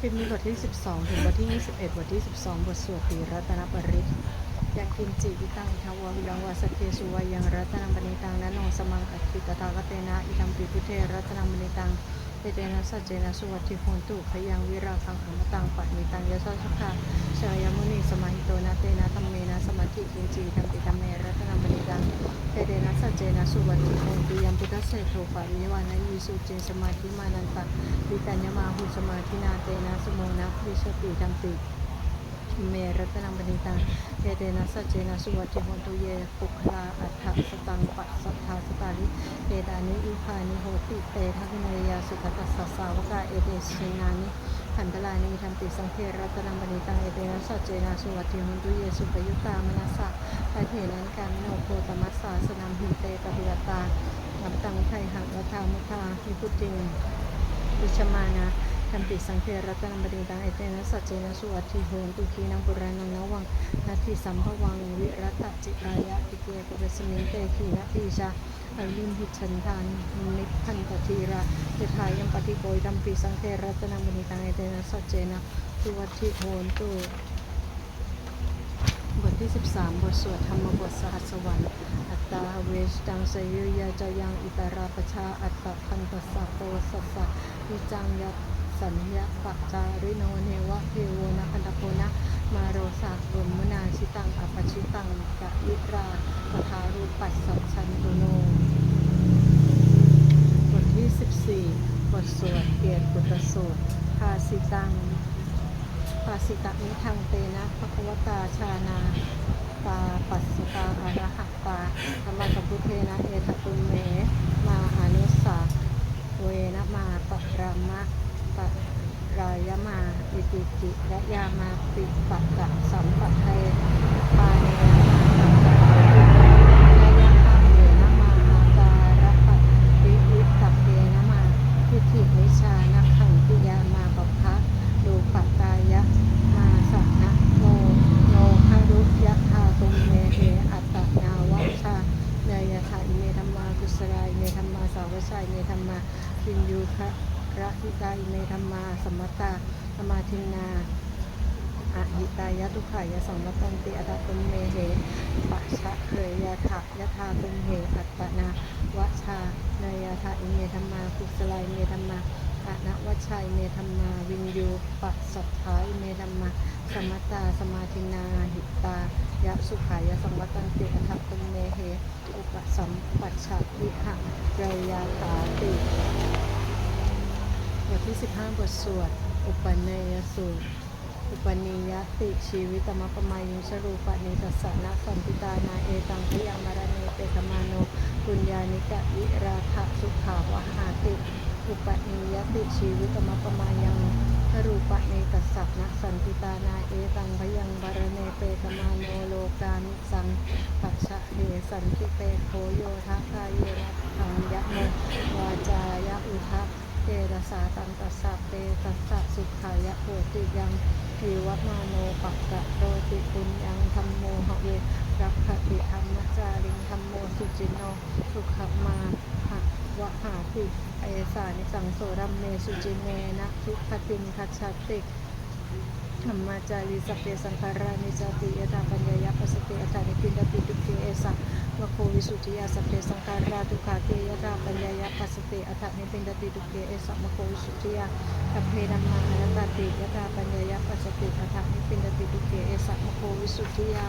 คลิปนี้บทที่ 12 ถึงบทที่ 21 บทที่ 12 บทสวดตีรัตนปริศยากินจิวิตังทาววิลังวาสเกสุวายังรัตนัมปณิตังนันองสมังอัติตตากเตนะอิทัมปิพุเทรัตนัมปณิตังเตเตนะสัจเจนะสุวัติโหนตุพยังวิราคังอมตังปัตมิตังยะสสุขะชายมุนีสมาหิโตนะ เตนะธรรมเมนะสมาธิกินจิทัมปิตัมเมรัตนัมปณิตังเตเตนะสัจเจนะสุวัติโหนตุยัมพุทธเสโทปาริวานะยิสุเจนสมาธิมานันตะวิกัญญมาหุสมาธินาเตนะสโมนะวิชติดัมติเมรัตนังบณิตังเอเตนะสัจเจนะสุวัติโหนตุเยปุคลาอัฏฐสตังปัสสัทธาสตาลิเอตานิอุคานิโหติเตทักนยาสุขตัสสะสาวกาเอเตชินานิ ขันตลานิทัมติสังเทรัตนังบณิตังเอเตนะสัจเจนะสุวัติโหนตุเยสุปยุตตามนัสสะปะเถนันการโนโคตมัสสาสนามหิเตปฏิยตาอัปตังไทหังวทามุทามิพุติงวิชมานะทันติสังเครัตนบดิตังเอเตนะสัจเจนะสุวัติโหนตุคีนังปุรานังนวังนาทีสัมภวังวิรัตจิตายะติเกปเรสมิงเตขีนะปีชา อลิมหิชันทานนิพพันตทีระเตทายังปฏิโกยดัมปีสังเครัตนบดิตังเอเตนะสัจเจนะสุวัติโหนตุบทที่ 13 บทสวดธรรมบทสหัสวรรค์อัตตาเวชตังสยุยาจยังอิตาราปชาอัตตพันตสัพโตสัสสะวิจังยัสัญญาปะจาริโนเนวะเทโวนะคันตโกนะ มาโรสากรมมนาชิตังอปชิตังกะวิราปทารูปัสสัมชันตุโนบทที่ 14 บทสวดเกียรติปุตสูตรภาสิตังปาสิตะนิทังเตนะภควตาชานาตาปัสสตาอรหัตตาธรรมสัมพุเทนะเอตตุเม มาอนุสาเวนะมาปะรามะ รายมาอิติจิระยามาปิปัตตะสัมปะเทปาเนนะมาสัมปะเทระยะข้าเวนมาอาการะปะปิวิตัเตนะมาทิฏฐิวิชานะขันติยามาปะพะดูปัตตายะมาสนะโมโนคารุยะธาตุเมเทอัตตนาวะชาเนยถาอิเมธรรมากุสลายเมธรรมาสาวชายเมธรรมาพินยูคะ ระหิตาอิเมธรรมาสมมตตาสมาทินาอะหิตายะทุขายะสัมมตันติอัตตุมเมเหปัชะเคยยะถะยะธาตุมเหอัตตนาวะชาเนยถาอิเมธรรมากุสลายเมธรรมาอะนะวัชัยเมธรรมาวินยูปัสสัทธายเมธรรมาสมัตตาสมาธินาหิตายะสุขายะสังวัตันติอัฏฐตุมเมเหอุปสัมปัชชะวิหะเรยาตาติ บทที่ 15 บทสวด อุปเนยสูตร อุปนิยติชีวิตมะปมายุชรูปนิสัสสะนะสันติตานาเอตังพยังมารเนเปกมาโนปุญญานิกะวิราคะสุขาวหาติ อุปนิยติชีวิตมะปมายังทรูปะเนตัสสะนะสันติตานาเอตังพยังบารเนเปกมาโนโลกามิสังปัชชะเดสันติเปโคโยทะกายเยนะทังยะโมวาจายะอุทะ เตระสาตังตัสสะเตตัสสะสุขายะโหติยังทิวมาโนปักกะโรติปุญญังธรรมโมหะเวรักขติธรรมจาริงธรรมโมสุจินโนสุขมาหะวะหาติเอสานิสังโสรัมเมสุจิเนนะทุกขติงคัจฉติธรรมจาริสเพสังขารานิจติยตาปัญญายปัสติอัตานิปินดติทุเกเอสะ มโควิสุทิยาสพเพสังขาราทุขาเตยตาปัญญายาปัสสติอัตานิปินดติทุเกเอสะมโควิสุทิยาสัพเพธัมมันัตติยตาปัญญายาปัสสติอัตานิปินดติทุเกเอสะมโควิสุทิยา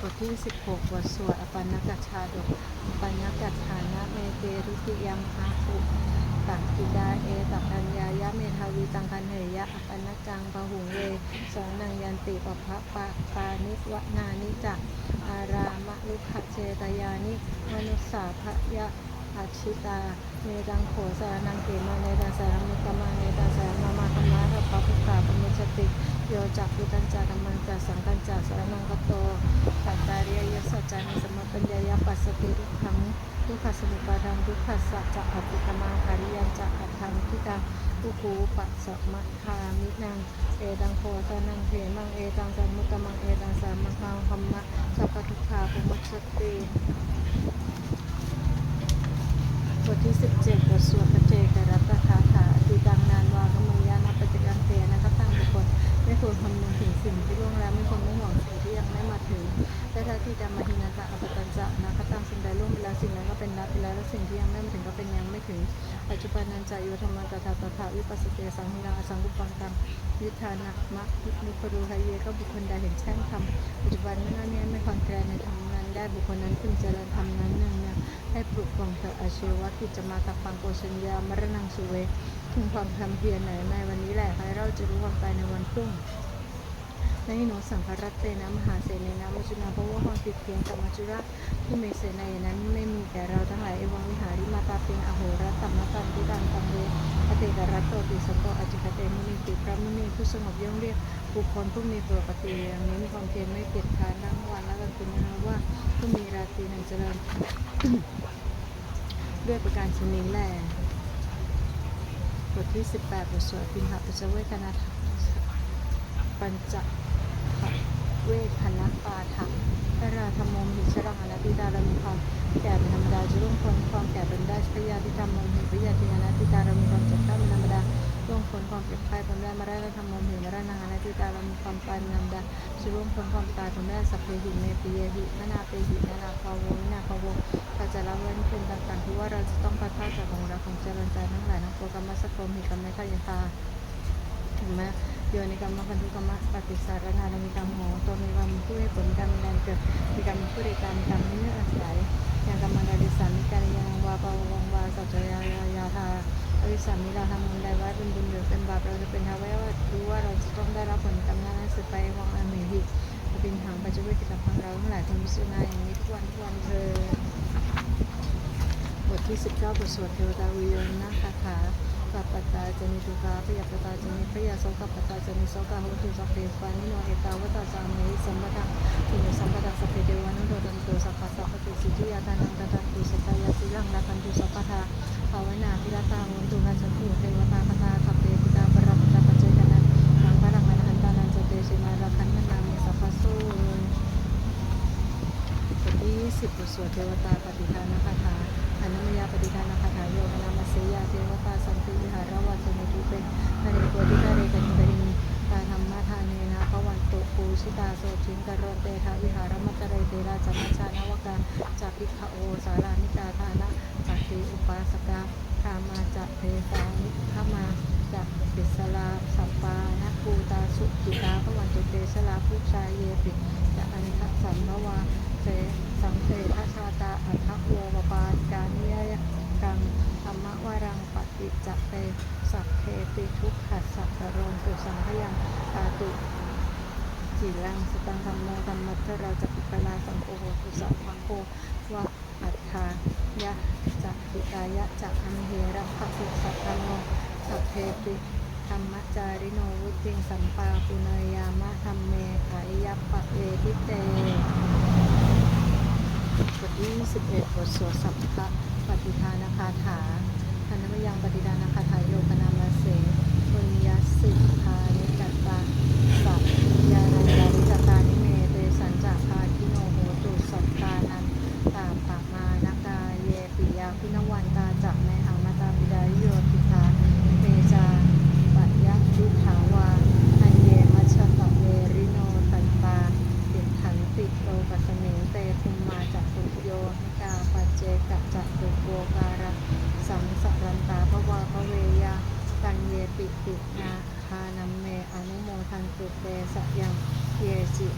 บทที่ 16บทสวดอปันนกัจชาดกอปันนกัจฐานะเมเตรุติยังอาหุตักกิดาเอตักัญญายะเมทาวีตังคันเหยะอปันนจังปะหุงเวสองนังยันติปะพะปะปานิวนานิจัก อารามะลุขเชตยานิมนุสสาภยะอาชิตาเมตังโขสารนังเกมาเนตังสารมุตมาเนตังสารมามาธรรมะทัพพะพุทธาปมุชติโยจักพุตัญจาธรรมัญจาสังกัญจาสารนังกโตตัตตาริยยสัจจานิสมปัญญายปัสสติทุกขังทุกขสมุปาทังทุกขสัจจะอภิกมังอริยัญจะอัตถังทิตัง อุคูปัสสะมะคามินัง เอตังโพสนังเถมัง เอตังสัมมุตตมัง เอตังสามังคังคัมมะสัพพทุกขาภุมัชสติบทที่สิบเจ็ดงนานวา ที่แล้วและสิ่งที่ยังไม่มาถึงก็เป็นยังไม่ถึง ปัจ จุบันนันจายุธรรมตถาตถาวิปัสสเตสังหิรังอสังกุปังตังยุทธานะมะนุปรูหายเยก็บุคคลใดเห็นแช่งธรรมปัจจุบันนั้นนี้ไม่คลอนแกรในธรรมนั้น ได้บุคคลนั้นพึงเจริญธรรมนั้นหนึ่งเนี่ยให้ปลุกปลงเถอะอาชีวะกิจมาตักปังโกชัญญามรณังสุเวถึงความทำเพียรไหนในวันนี้แหละให้เราจะรู้ความตายในวันพรุ่ง ในหิโนสังครัตเตนะมหาเสนนะมัจจุนาเพราะว่าความผิดเพียงกับมัจจุราชผู้มีเสนานั้นไม่มีแก่เราทั้งหลายเอวังวิหาริมาตาเพียงอโหรัตตัมมตันติดังตังเวอเตกรัตโตติสังโกอจิคเตมุนีติพระมุนีผู้สงบย่อมเรียกบุคคลผู้มีปกติอย่างนี้มีความเพียรไม่เกียจคร้านทั้งวันและกลางคืนนะว่าผู้มีราตรีหนึ่งเจริญด้วยประการชนี้แหละบทที่ 18บทสวดพิมหาปัจเวกนาถปัญจ เวทนาปาถะพระราธรรมมหิชรังอนัตติตารามีความแก่เป็นธรรมดาจะร่วงพ้นความแก่เป็นได้พระยาธิธรรมมหิพระยาธิอนัติตารามีความเจ็บไข้เป็นธรรมดาร่วงพ้นความเจ็บไข้เป็นได้มาได้ธรรมมหิมรณะอนัตติตาเรามีความตายเป็นธรรมดาจะร่วงพ้นความตายเป็นได้สัพเพหิเมปิเยหิมนาเปหินานาภาววินาภาวเราจะละเว้นเป็นต่างๆที่ว่าเราจะต้องพัดพลาดจากของเราของเจริญใจทั้งหลายทั้งปวงกรรมสกรมหิกรรมไม่ขยันตาถึงแม้ โยนิกรรมพันธุกรรมปฏิสารนามีกรรมโหตัวมีกรรมผู้ให้ผลกรรมแรงเกิดมีกรรมผู้ใดกรรมกรรมนี้อาศัยอย่างกรรมการดิสันมิการยังวาปาวงวาสัจจยายายาธาอวิสัมมิเราทำบุญใดไว้เป็นบุญหรือเป็นบาปเราจะเป็นทาไว้ว่ารู้ว่าเราจะต้องได้รับผลกรรมนั้นสืบไปวังอเมหิเป็นทางปัจจุบันกิจของเราทั้งหลายทำวิสุนาอย่างนี้ทุกวันทุกวันเธอบทที่ 19 บทสวดเทวตาวิโยนะคา ถากัปปตาจนิตุกาพยาปตาจนิพยาโสกปปตตาจนิโสกาโหตุสัพเพปานิโนเอตาวตาจามิสัมปทาตุโนสัมปทาสัพเพเทวานุโทตันโตสัพพะสัพพติสิทธิยาทานังตตันตุสัตยาสิรังลาคันตุสัพพทาภาวนาพิรตาโหตุกัจจตุเทวตาคตาคัพเพปิตาปรัตตาปัจเจกนันนังพลังอรหันตานันจเตชิมาราคันนันนามิสัพพะโสบทที่สิบสวดเทวตาปฏิทานคาถา อนุมยาปฏิทานคาถาโยกนามาเสยาเทวตาสันติวิหารวัจเนตุเป็นเรโกติกาเรกันิรินตาธรรมทานเนนะพวันตุปูชิตาโสชิงกรณเตทาวิหารมัตเรเตราจัมชานวกาจากพิขโอสารานิกาทานะจักติอุปาสกาคามาจักเทสานิขมาจักปิสลาสัปปานะปูตาสุกิตาพวันตุเตชลาภูชายเยปิจะอันทสัมภวาเส สังเสทชชาตาอัทธโวปาการนิยกังธรรมวรังปฏิจจเตสัพเพติทุกขัสสะโรนตุสังขยังตาตุจิลังสตังธรรมโมธรรมัทธราจะปิปลาสังโฆโหตุสัพพังโฆวะอัฏฐายะจักปิตายะจักอันเหระภะสุสัพพโนสัพเพติธรรมจาริโนวุติงสัมปาปุเนยามะธรรมเมขายยัปปะเวทิเต บทที่21บทสวดสัพพะปฏิทานคาถาธนมยังปฏิทานคาถาโยกนามาเสปุญญสิทธานิกัตตาสัพยานันดาวิจตานิเมเตสันจาพาคิโนโหตุสัตตานันตาปามานาคาเยปิยาพินวันตาจักในหังมาตาบิดาโยติทาเตจาปัญญทิถาวาอันเยมัชตะเวริโนตันตา ติขันติโตปัสเมเตภูมมาจักตุโยนิกาปัจเจกะจักตุโกการะสังสรันตาภวาภเวยาตันเยปิตินาคานัมเมอนุโมทันตุเตสะยังเยจิ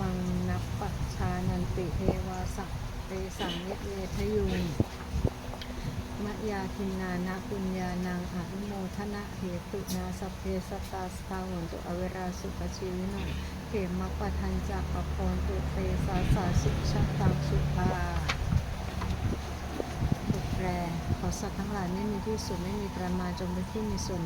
มังนัปปัชชานันติเทวา สัพเตสังเยเวทยุงมะยาทินนานะปุญญานังอนุโมทนะเหตุนาสเพสตตาสตาวันตุอเวราสุปชีวิโนเขมมะปะทันจากปะพรตุเตสาสาสุชะตังสุภาบทแปลขอสัตว์ทั้งหลายไม่มีที่สุดไม่มีประมาณจงเป็นผู้มีส่วน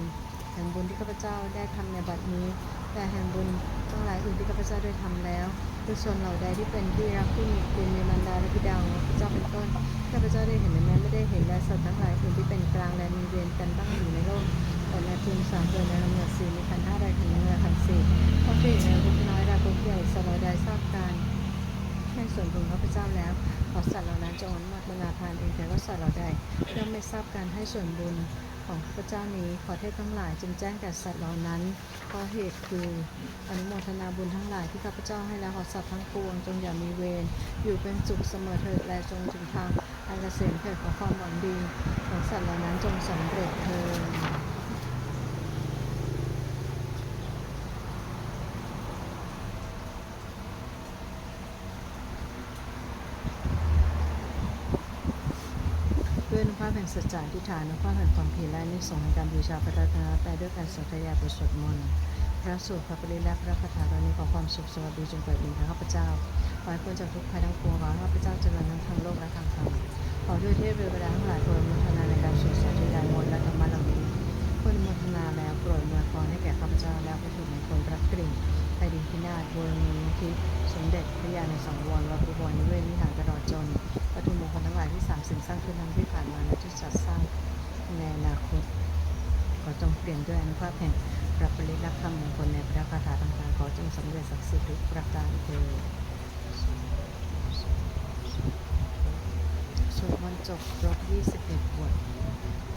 ห่งบุญที่ข้าพเจ้าได้ทำในบัดนี้ แต่แห่งบุญทั้งหลายอื่นที่ข้าพเจ้าได้ทำแล้วคือส่วนเหล่าใดที่เป็นที่รักที่มีคุณมีมารดาและบิดาของข้าพเจ้าเป็นต้นข้าพเจ้าได้เห็นแม้ไม่ได้เห็นและสัตว์ทั้งหลายอื่นที่เป็นกลางและมีเวรกันตั้งอยู่ในโลกแต่ในภูมิสามเกิดในลำดับสี่มีขันธ์ห้าใดขันธ์หนึ่งและขันธ์สี่ข้อที่ในภพน้อยใดภพใหญ่สลายใดทราบการในส่วนบุญข้าพเจ้าแล้วขอสัตว์เหล่านั้นจงอนุโมทนาทานเองแต่ว่าสัตว์เหล่าใดย่อมไม่ทราบการให้ส่วนบุญ ของข้าพเจ้านี้ขอเทพทั้งหลายจึงแจ้งแก่สัตว์เหล่านั้นเพราะเหตุคืออนุโมทนาบุญทั้งหลายที่ข้าพเจ้าให้แล้วขอสัตว์ทั้งปวงจงอย่ามีเวรอยู่เป็นสุขเสมอเถิดและจงถึงทางอันเกษมเถิดขอความหวังดี ของสัตว์เหล่านั้นจงสำเร็จเถิดด้วยนุภาพ แห่งสัจจะอธิษฐานนุภาพแห่งความเพียรและนิสงส์แห่งการบูชาพระรัตนตรัยด้วยการสวดทยาบทสวดมนต์พระสูตรพระปริและพระคาถาเหล่านี้ขอความสุขสวัสดีจงเกิดมีแก่ข้าพเจ้าขอให้พ้นจากทุกภัยทั้งปวงขอให้ข้าพเจ้าเจริญทั้งทางโลกและทางธรรมขอด้วยเทพเรือประดาทั้งหลายโปรดอนุทนาในการสวดสาธยายมนและธรรมะเหล่านี้เพื่อมุทนาแล้วโปรดอวยพรให้แก่ข้าพเจ้าแล้วก็ถูกมงคลรับกริ่งไปดินพินาศบรมีทิพย์สมเด็จพระยาในสังวรวัด ธรรมมงคลในพระคาถาต่างๆขอจงสำเร็จศักดิ์สิทธิ์ทุกประการเถิดสวดมนต์จบครบ21บท